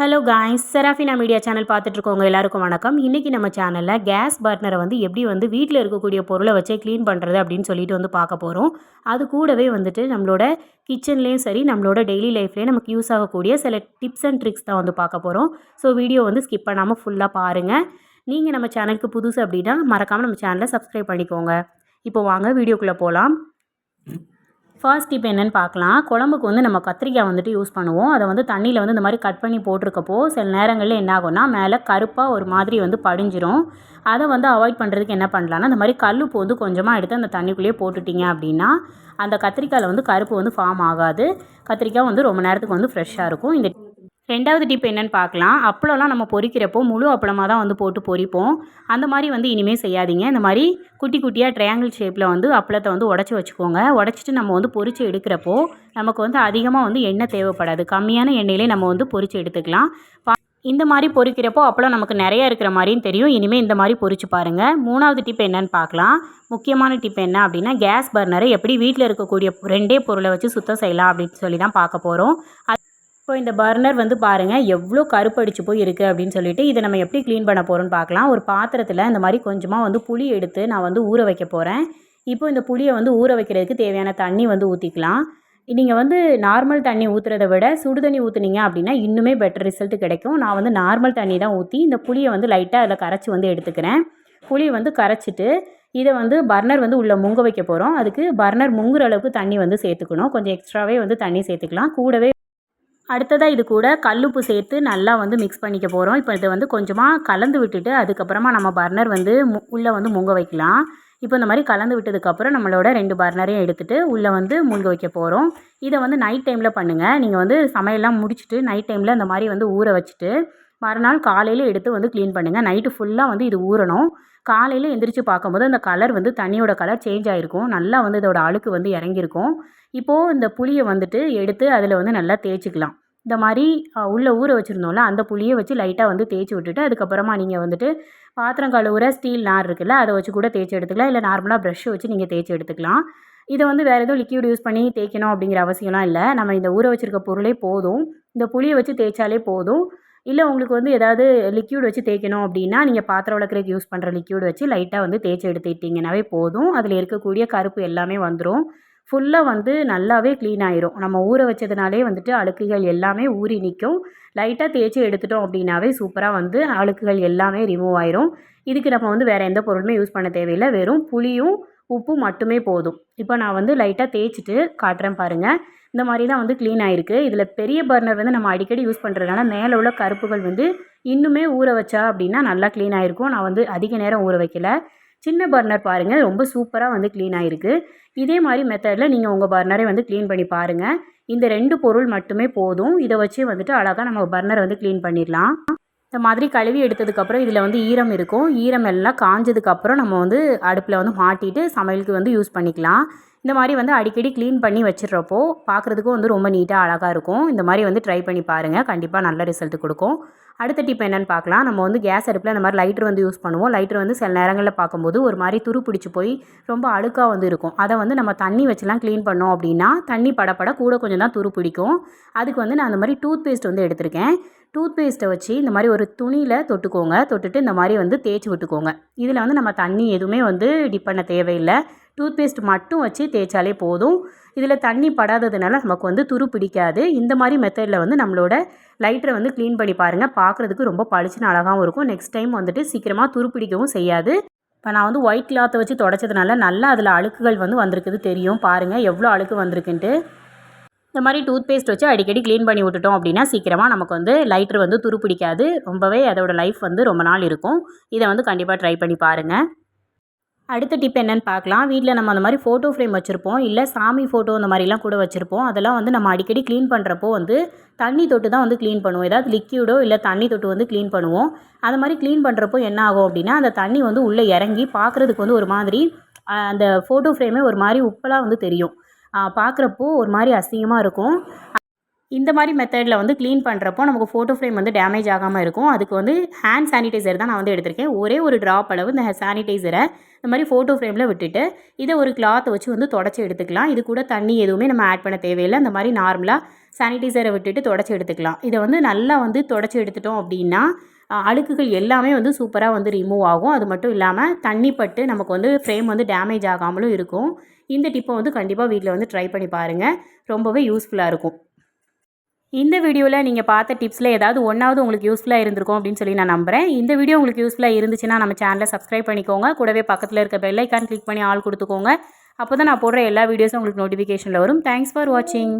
Hello guys Serafina media channel பார்த்துட்ருக்கவங்க எல்லாருக்கும் வணக்கம். இன்றைக்கி நம்ம சேனலில் கேஸ் பர்னரை வந்து எப்படி வந்து வீட்டில் இருக்கக்கூடிய பொருளை வச்சே க்ளீன் பண்ணுறது அப்படின்னு சொல்லிட்டு வந்து பார்க்க போகிறோம் அது கூடவே வந்துட்டு நம்மளோட கிச்சன்லேயும் சரி நம்மளோட டெய்லி லைஃப்லேயும் நமக்கு யூஸ் ஆகக்கூடிய சில டிப்ஸ் அண்ட் ட்ரிக்ஸ் தான் வந்து பார்க்க போகிறோம் ஸோ வீடியோ வந்து ஸ்கிப் பண்ணாமல் ஃபுல்லாக பாருங்கள் நீங்கள் நம்ம சேனலுக்கு புதுசு அப்படின்னா மறக்காமல் நம்ம சேனலை சப்ஸ்கிரைப் பண்ணிக்கோங்க. இப்போ வாங்க வீடியோக்குள்ளே போகலாம் ஃபர்ஸ்ட் இப்போ என்னென்னு பார்க்கலாம். குழம்புக்கு வந்து நம்ம கத்திரிக்காய் வந்துட்டு யூஸ் பண்ணுவோம். அதை வந்து தண்ணியில் வந்து இந்த மாதிரி கட் பண்ணி போட்டிருக்கப்போ சில நேரங்களில் என்ன ஆகும்னா மேலே கருப்பாக ஒரு மாதிரி வந்து படிஞ்சிரும். அதை வந்து அவாய்ட் பண்ணுறதுக்கு என்ன பண்ணலான்னா இந்த மாதிரி கல்லுப்பு வந்து கொஞ்சமாக எடுத்து அந்த தண்ணிக்குள்ளேயே போட்டுட்டிங்க அப்படின்னா அந்த கத்திரிக்காயில் வந்து கருப்பு வந்து ஃபார்ம் ஆகாது. கத்திரிக்காய் வந்து ரொம்ப நேரத்துக்கு வந்து ஃப்ரெஷ்ஷாக இருக்கும். இந்த ரெண்டாவது டிப் என்னென்னு பார்க்கலாம். அப்பளம்லாம் நம்ம பொறிக்கிறப்போ முழு அப்பளமாக தான் வந்து போட்டு பொரிப்போம். அந்த மாதிரி வந்து இனிமேல் செய்யாதீங்க. இந்த மாதிரி குட்டி குட்டியாக ட்ரையாங்கிள் ஷேப்பில் வந்து அப்பளத்தை வந்து உடச்சி வச்சுக்கோங்க. உடச்சிட்டு நம்ம வந்து பொறிச்சு எடுக்கிறப்போ நமக்கு வந்து அதிகமாக வந்து எண்ணெய் தேவைப்படாது. கம்மியான எண்ணெயிலே நம்ம வந்து பொறிச்சு எடுத்துக்கலாம். இந்த மாதிரி பொறிக்கிறப்போ அப்பளம் நமக்கு நிறையா இருக்கிற மாதிரியும் தெரியும். இனிமேல் இந்த மாதிரி பொறிச்சு பாருங்கள் மூணாவது டிப் என்னன்னு பார்க்கலாம். முக்கியமான டிப் என்ன அப்படின்னா கேஸ் பர்னரை எப்படி வீட்டில் இருக்கக்கூடிய ரெண்டே பொருளை வச்சு சுத்தம் செய்யலாம் அப்படின்னு சொல்லி தான் பார்க்க போகிறோம் இப்போ இந்த பர்னர் வந்து பாருங்கள் எவ்வளோ கருப்படிச்சு போய் இருக்குது அப்படின்னு சொல்லிட்டு இதை நம்ம எப்படி க்ளீன் பண்ண போகிறோம்னு பார்க்கலாம். ஒரு பாத்திரத்தில் இந்த மாதிரி கொஞ்சமாக வந்து புளி எடுத்து நான் வந்து ஊற வைக்க போகிறேன் இப்போ இந்த புளியை வந்து ஊற வைக்கிறதுக்கு தேவையான தண்ணி வந்து ஊற்றிக்கலாம் நீங்கள் வந்து நார்மல் தண்ணி ஊற்றுறத விட சுடு தண்ணி ஊற்றுனீங்க அப்படின்னா இன்னுமே பெட்டர் ரிசல்ட் கிடைக்கும். நான் வந்து நார்மல் தண்ணி தான் ஊற்றி இந்த புளியை வந்து லைட்டாக அதில் கரைச்சி வந்து எடுத்துக்கிறேன். புளியை வந்து கரைச்சிட்டு இதை வந்து பர்னர் வந்து உள்ளே முங்க வைக்க போகிறோம் அதுக்கு பர்னர் முங்குற அளவுக்கு தண்ணி வந்து சேர்த்துக்கணும். கொஞ்சம் எக்ஸ்ட்ராவே வந்து தண்ணி சேர்த்துக்கலாம். கூடவே அடுத்ததாக இது கூட கல்லுப்பு சேர்த்து நல்லா வந்து மிக்ஸ் பண்ணிக்க போகிறோம் இப்போ இதை வந்து கொஞ்சமாக கலந்து விட்டுட்டு அதுக்கப்புறமா நம்ம பர்னர் வந்து உள்ளே வந்து முங்க வைக்கலாம். இப்போ இந்த மாதிரி கலந்து விட்டதுக்கப்புறம் நம்மளோட ரெண்டு பர்னரையும் எடுத்துகிட்டு உள்ளே வந்து மூழ்க வைக்க போகிறோம் இதை வந்து நைட் டைமில் பண்ணுங்கள் நீங்கள் வந்து சமையல்லாம் முடிச்சுட்டு நைட் டைமில் இந்த மாதிரி வந்து ஊற வச்சுட்டு மறுநாள் காலையில் எடுத்து வந்து க்ளீன் பண்ணுங்கள் நைட்டு ஃபுல்லாக வந்து இது ஊறணும். காலையில் எந்திரிச்சு பார்க்கும்போது அந்த கலர் வந்து தண்ணியோட கலர் சேஞ்ச் ஆகிருக்கும் நல்லா வந்து இதோட அழுக்கு வந்து இறங்கியிருக்கும். இப்போது இந்த புளியை வந்துட்டு எடுத்து அதில் வந்து நல்லா தேய்ச்சிக்கலாம். இந்த மாதிரி உள்ளே ஊற வச்சுருந்தோம்ல அந்த புளியை வச்சு லைட்டாக வந்து தேய்ச்சி விட்டுட்டு அதுக்கப்புறமா நீங்கள் வந்துட்டு பாத்திரம் கழுவுற ஸ்டீல் நார் இருக்குல்ல அதை வச்சு கூட தேய்ச்சி எடுத்துக்கலாம். இல்லை நார்மலாக ப்ரஷ்ஷை வச்சு நீங்கள் தேய்ச்சி எடுத்துக்கலாம். இதை வந்து வேறு எதுவும் லிக்யூட் யூஸ் பண்ணி தேய்க்கணும் அப்படிங்கிற அவசியம்லாம் இல்லை. நம்ம இந்த ஊற வச்சுருக்க பொருளே போதும். இந்த புளியை வச்சு தேய்ச்சாலே போதும். இல்லை உங்களுக்கு வந்து ஏதாவது லிக்யூட் வச்சு தேய்க்கணும் அப்படின்னா நீங்கள் பாத்திரம் வளர்க்குறதுக்கு யூஸ் பண்ணுற லிக்யூட் வச்சு லைட்டாக வந்து தேய்ச்சி எடுத்துக்கிட்டிங்கனாவே போதும். அதில் இருக்கக்கூடிய கருப்பு எல்லாமே வந்துடும் ஃபுல்லாக வந்து நல்லாவே க்ளீன் ஆயிரும். நம்ம ஊற வச்சதுனாலே வந்துட்டு அழுக்குகள் எல்லாமே ஊறி நிற்கும் லைட்டாக தேய்ச்சி எடுத்துட்டோம் அப்படின்னாவே சூப்பராக வந்து அழுக்குகள் எல்லாமே ரிமூவ் ஆயிரும். இதுக்கு நம்ம வந்து வேறு எந்த பொருளுமே யூஸ் பண்ண தேவையில்லை. வெறும் புளியும் உப்பு மட்டுமே போதும். இப்போ நான் வந்து லைட்டாக தேய்ச்சிட்டு காட்டுறேன் பாருங்கள் இந்த மாதிரி தான் வந்து க்ளீன் ஆகிருக்கு இதில் பெரிய பர்னர் வந்து நம்ம அடிக்கடி யூஸ் பண்ணுறதுனால மேலே உள்ள கருப்புகள் வந்து இன்னுமே ஊற வச்சா அப்படின்னா நல்லா க்ளீன் ஆகிருக்கும் நான் வந்து அதிக நேரம் ஊற வைக்கல. சின்ன பர்னர் பாருங்கள் ரொம்ப சூப்பராக வந்து க்ளீன் ஆகிருக்கு இதே மாதிரி மெத்தடில் நீங்கள் உங்கள் பர்னரை வந்து க்ளீன் பண்ணி பாருங்கள் இந்த ரெண்டு பொருள் மட்டுமே போதும். இதை வச்சு வந்துட்டு அழகாக நம்ம பர்னரை வந்து க்ளீன் பண்ணிடலாம். இந்த மாதிரி கழுவி எடுத்ததுக்கப்புறம் இதில் வந்து ஈரம் இருக்கும். ஈரம் எல்லாம் காஞ்சதுக்கப்புறம் நம்ம வந்து அடுப்பில் வந்து மாட்டிட்டு சமையலுக்கு வந்து யூஸ் பண்ணிக்கலாம். இந்த மாதிரி வந்து அடிக்கடி க்ளீன் பண்ணி வச்சிடுறப்போ பார்க்குறதுக்கும் வந்து ரொம்ப நீட்டாக அழகாக இருக்கும். இந்த மாதிரி வந்து ட்ரை பண்ணி பாருங்கள் கண்டிப்பாக நல்ல ரிசல்ட் கொடுக்கும். அடுத்த டிப் என்னென்னு பார்க்கலாம் நம்ம வந்து கேஸ் அடுப்பில் இந்த மாதிரி லைட்டர் வந்து யூஸ் பண்ணுவோம். லைட்டர் வந்து சில நேரங்களில் பார்க்கும்போது ஒரு மாதிரி துரு பிடிச்சி போய் ரொம்ப அழுக்காக வந்து இருக்கும். அதை வந்து நம்ம தண்ணி வச்சுலாம் க்ளீன் பண்ணோம் அப்படின்னா தண்ணி படப்பட கூட கொஞ்சம் தான் துரு பிடிக்கும். அதுக்கு வந்து நான் அந்த மாதிரி டூத் பேஸ்ட் வந்து எடுத்திருக்கேன். டூத் பேஸ்ட்டை வச்சு இந்த மாதிரி ஒரு துணியில் தொட்டுக்கோங்க. தொட்டுட்டு இந்த மாதிரி வந்து தேய்ச்சி விட்டுக்கோங்க. இதில் வந்து நம்ம தண்ணி எதுவுமே வந்து டிப் பண்ண தேவையில்லை. டூத் பேஸ்ட் மட்டும் வச்சு தேய்ச்சாலே போதும். இதில் தண்ணி படாததுனால நமக்கு வந்து துரு பிடிக்காது. இந்த மாதிரி மெத்தடில் வந்து நம்மளோட லைட்டரை வந்து க்ளீன் பண்ணி பாருங்கள் பார்க்குறதுக்கு ரொம்ப பளிச்சுன்னு அழகாகவும் இருக்கும். நெக்ஸ்ட் டைம் வந்துட்டு சீக்கிரமாக துரு பிடிக்கவும் செய்யாது. இப்போ நான் வந்து ஒயிட் கிளாத்தை வச்சு தொடச்சதுனால நல்லா அதில் அழுக்குகள் வந்து வந்திருக்குது தெரியும். பாருங்கள் எவ்வளோ அழுக்கு வந்திருக்குன்ட்டு. இந்த மாதிரி டூத் பேஸ்ட் வச்சு அடிக்கடி க்ளீன் பண்ணி விட்டுட்டோம் அப்படின்னா சீக்கிரமாக நமக்கு வந்து லைட்டர் வந்து துரு பிடிக்காது. ரொம்பவே அதோடய லைஃப் வந்து ரொம்ப நாள் இருக்கும். இதை வந்து கண்டிப்பாக ட்ரை பண்ணி பாருங்கள் அடுத்த டிப் என்னென்னு பார்க்கலாம். வீட்டில் நம்ம அந்த மாதிரி ஃபோட்டோ ஃப்ரேம் வச்சுருப்போம். இல்லை சாமி ஃபோட்டோ அந்த மாதிரிலாம் கூட வச்சுருப்போம். அதெல்லாம் வந்து நம்ம அடிக்கடி க்ளீன் பண்ணுறப்போ வந்து தண்ணி தொட்டு தான் வந்து க்ளீன் பண்ணுவோம். ஏதாவது லிக்யூடோ இல்லை தண்ணி தொட்டு வந்து க்ளீன் பண்ணுவோம். அது மாதிரி க்ளீன் பண்ணுறப்போ என்ன ஆகும் அப்படின்னா அந்த தண்ணி வந்து உள்ளே இறங்கி பார்க்குறதுக்கு வந்து ஒரு மாதிரி அந்த ஃபோட்டோ ஃப்ரேமே ஒரு மாதிரி உப்பெல்லாம் வந்து தெரியும். பார்க்குறப்போ ஒரு மாதிரி அசிங்கமாக இருக்கும். இந்த மாதிரி மெத்தடில் வந்து க்ளீன் பண்ணுறப்போ நமக்கு ஃபோட்டோ ஃப்ரேம் வந்து டேமேஜ் ஆகாமல் இருக்கும். அதுக்கு வந்து ஹேண்ட் சானிடைசர் தான் நான் வந்து எடுத்திருக்கேன். ஒரே ஒரு ட்ராப் அளவு இந்த சானிடைசரை இந்த மாதிரி ஃபோட்டோ ஃப்ரேமில் விட்டுட்டு இதை ஒரு கிளாத் வச்சு வந்து தொடச்சி எடுத்துக்கலாம். இது கூட தண்ணி எதுவுமே நம்ம ஆட் பண்ண தேவையில்லை. இந்த மாதிரி நார்மலாக சானிடைசரை விட்டுட்டு தொடச்சி எடுத்துக்கலாம். இதை வந்து நல்லா வந்து தொடச்சி எடுத்துட்டோம் அப்படின்னா அழுக்குகள் எல்லாமே வந்து சூப்பராக வந்து ரிமூவ் ஆகும். அது மட்டும் இல்லாமல் தண்ணி பட்டு நமக்கு வந்து ஃப்ரேம் வந்து டேமேஜ் ஆகாமலும் இருக்கும். இந்த டிப்பை வந்து கண்டிப்பாக வீட்டில் வந்து ட்ரை பண்ணி பாருங்கள் ரொம்பவே யூஸ்ஃபுல்லாக இருக்கும். இந்த வீடியோவில் நீங்கள் பார்த்த டிப்ஸில் ஏதாவது ஒன்றாவது உங்களுக்கு யூஸ்ஃபுல்லாக இருந்திருக்கும் அப்படின்னு சொல்லி நான் நம்புகிறேன் இந்த வீடியோ உங்களுக்கு யூஸ்ஃபுல்லாக இருந்துச்சுன்னா நம்ம சேனலை சப்ஸ்கிரைப் பண்ணிக்கோங்க. கூடவே பக்கத்தில் இருக்க பெல்லைக்கான் கிளிக் பண்ணி ஆள் கொடுத்துக்கோங்க. அப்போ தான் நான் போடுற எல்லா வீடியோஸும் உங்களுக்கு நோட்டிஃபிகேஷனில் வரும். தேங்க்ஸ் ஃபார் வாட்சிங்